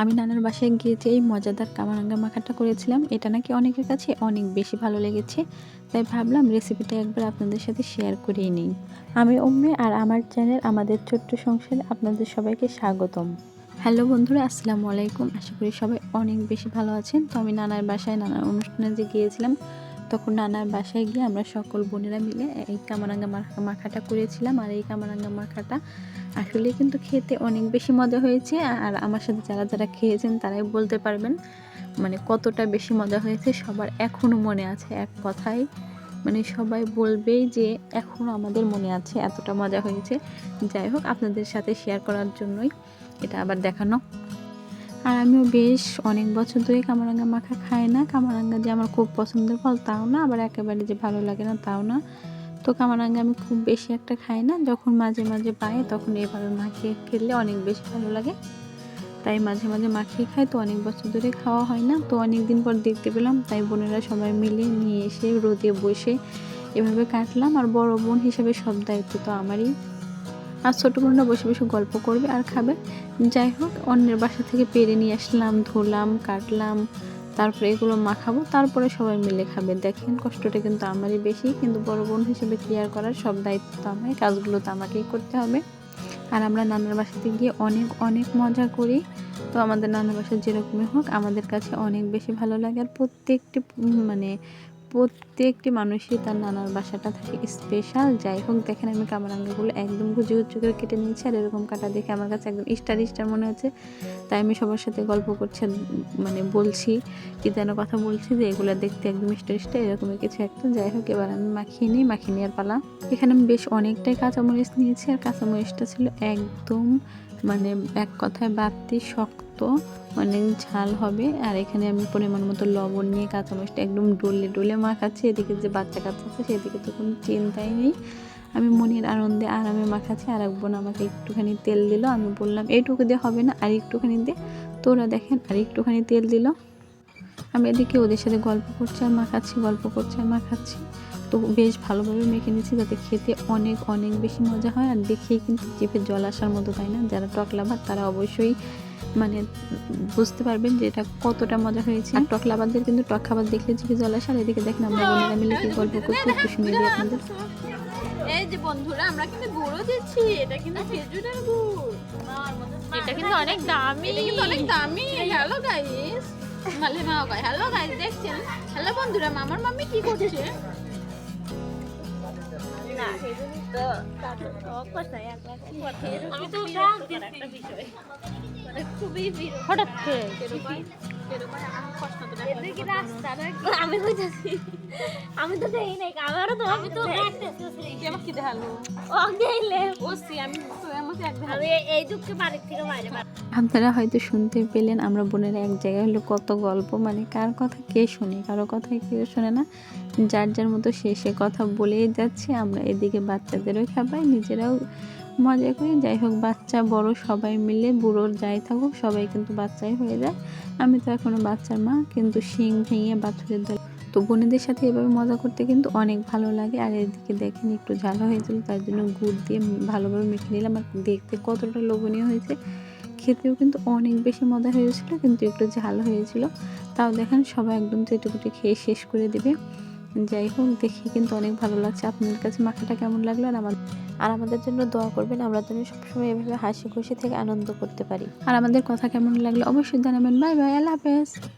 আমি নানার বাসায় গিয়েছি এই মজাদার কামারাঙ্গা মাখাটা করেছিলাম, এটা নাকি অনেকের কাছে অনেক বেশি ভালো লেগেছে। তাই ভাবলাম রেসিপিটা একবার আপনাদের সাথে শেয়ার করেই নিই। আমি অম্মে আর আমার চ্যানেল আমাদের ছোট্ট সংসারে আপনাদের সবাইকে স্বাগতম। হ্যালো বন্ধুরা, আসসালামু আলাইকুম। আশা করি সবাই অনেক বেশি ভালো আছেন। তো আমি নানার বাসায় নানার অনুষ্ঠানে যে গিয়েছিলাম, তখন নানার বাসায় গিয়ে আমরা সকল বোনেরা মিলে এই কামারাঙ্গা মাখা মাখাটা করেছিলাম। আর এই কামারাঙ্গা মাখাটা আসলে কিন্তু খেতে অনেক বেশি মজা হয়েছে, আর আমার সাথে যারা যারা খেয়েছেন তারাই বলতে পারবেন মানে কতটা বেশি মজা হয়েছে সবার এখনও মনে আছে এক কথায়। মানে সবাই বলবেই যে এখনও আমাদের মনে আছে এতটা মজা হয়েছে। যাই হোক, আপনাদের সাথে শেয়ার করার জন্যই এটা আবার দেখানো। আর আমিও বেশ অনেক বছর ধরে কামারাঙ্গা মাখা খাই না, কামারাঙ্গা যে আমার খুব পছন্দের ফল তাও না, আবার একেবারে যে ভালো লাগে না তাও না। তো কামারাঙ্গা আমি খুব বেশি একটা খাই না। যখন মাঝে মাঝে পাই তখন এভাবে মাখিয়ে খেলে অনেক বেশি ভালো লাগে। তাই মাঝে মাঝে মাখিয়ে খাই তো অনেক বছর ধরে খাওয়া হয় না। তো অনেক দিন পর দেখতে পেলাম, তাই বোনেরা সবাই মিলে নিয়ে এসে রোদে বসে এভাবে কাটলাম। আর বড় বোন হিসেবে সব দায়িত্ব তো আমারই। আর ছোটো বোনরা বসে বসে গল্প করবে আর খাবে। যাই হোক, অন্যের বাসা থেকে পেরে নিয়ে আসলাম, ধুলাম, কাটলাম। তারপরে এগুলো মাখাবো, তারপরে সবাই মিলে খাবে। দেখেন কষ্টটা কিন্তু আমারই বেশি, কিন্তু বড় বোন হিসেবে ক্লিয়ার করার সব দায়িত্ব তো আমার কাজগুলো তো আমাকেই করতে হবে। আর আমরা নানার বাসাতে গিয়ে অনেক অনেক মজা করি। তো আমাদের নানার বাসা যেরকমই হোক, আমাদের কাছে অনেক বেশি ভালো লাগে। আর প্রত্যেকটি মানে প্রত্যেকটি মানুষই তার নানার বাসাটা থাকে স্পেশাল যাই হোক, দেখেন আমি কামারাঙ্গাগুলো একদম গুজি গুজি করে কেটে নিয়েছি আর এরকম কাটা দেখে আমার কাছে একদম স্টার স্টার মনে হচ্ছে। তাই আমি সবার সাথে গল্প করছি মানে বলছি কি যেন কথা বলছি যে এগুলো দেখতে একদম স্টার স্টার এরকমই কিছু একটা। যাই হোক, এবার আমি মাখিয়ে নিই, মাখিয়ে নেওয়ার পালা। এখানে আমি বেশ অনেকটাই কাঁচামরিচ নিয়েছি আর কাঁচামরিচটা ছিল একদম মানে এক কথায় বাড়তি শক্ত অনেক ঝাল হবে। আর এখানে আমি পরিমাণ মতো লবণ নিয়ে কাঁচামরিচটা একদম ডলে ডলে মাখাচ্ছি। এদিকে যে বাচ্চা কাচ্চা আছে, সেদিকে তো কোনো চিন্তাই নেই। আমি মনের আনন্দে আরামে মাখাচ্ছি। আর এক বোন আমাকে একটুখানি তেল দিল। আমি বললাম, এইটুকু দিয়ে হবে না, আর একটুখানি দিয়ে তোরা দেখেন, আর একটুখানি তেল দিল। আমি এদিকে ওদের সাথে গল্প করছি আর মাখাচ্ছি, গল্প করছি আর মাখাচ্ছি। তো বেশ ভালোভাবে মেখে নিয়েছি যাতে খেতে অনেক অনেক বেশি মজা হয়। আর দেখেই কিন্তু চেপে জল আসার মতো তাই না? যারা টক লাভার তারা অবশ্যই মানে বুঝতে পারবেন যে এটা কতটা মজা হয়েছে। আর টক লাভারদের কিন্তু টক খাবার দেখলে জিভে জল আসে আর এদিকে দেখেন আমরা বোনেরা মিলে কি গল্প করছি একটু শুনে দিই আপনাদের। এই যে বন্ধুরা আমরা কিন্তু গুঁড়ো দিচ্ছি এটা কিন্তু খেজুরের গুড়। এটা কিন্তু অনেক দামি। এটা কিন্তু অনেক দামি। হ্যালো গাইস মালে মাও গাই হ্যালো গাইস দেখছেন? হ্যালো বন্ধুরা মামার মাম্মি কি করছে? হঠাৎ করে? আমি বুঝাছি আমি তো দেই নাই আমারও তো আমি তো কি দেখাল? ও গেলে ও সি আমি তো আমাকে এক আমি এই দুঃখে বাড়ির থেকে বাইরে আপনারা হয়তো শুনতে পেলেন আমরা বোনেরা এক জায়গায় হলো কত গল্প মানে কার কথা কে শুনে কারও কথা কেউ শোনে না। যার যার মতো সে সে কথা বলেই যাচ্ছে আমরা এদিকে বাচ্চাদেরও খাবাই নিজেরাও মজা করি। যাই হোক, বাচ্চা বড়, সবাই মিলে বুড়োর যাই থাকুক, সবাই কিন্তু বাচ্চাই হয়ে যায়। আমি তো এখনও বাচ্চার মা, কিন্তু শিং ভেঙে বাছুরের দল তো বোনেদের সাথে এভাবে মজা করতে কিন্তু অনেক ভালো লাগে। আর এদিকে দেখেন একটু ঝাল হয়েছিল, তার জন্য গুড় দিয়ে ভালোভাবে মেখে নিলাম। আর দেখতে কতটা লোভনীয় হয়েছে। খেতেও কিন্তু অনেক বেশি মজা হয়েছিল, কিন্তু একটু ঝাল হয়েছিল। তাও দেখেন সবাই একদম চেটে খেয়ে শেষ করে দেবে। যাই হোক দেখে কিন্তু অনেক ভালো লাগছে। আপনাদের কাছে মাখাটা কেমন লাগল আর আমার আর আমাদের জন্য দোয়া করবেন, আমরা যেন সবসময় এভাবে হাসি খুশি থেকে আনন্দ করতে পারি। আর আমাদের কথা কেমন লাগল অবশ্যই জানাবেন। বাই বাই, আল্লাহ হাফেজ।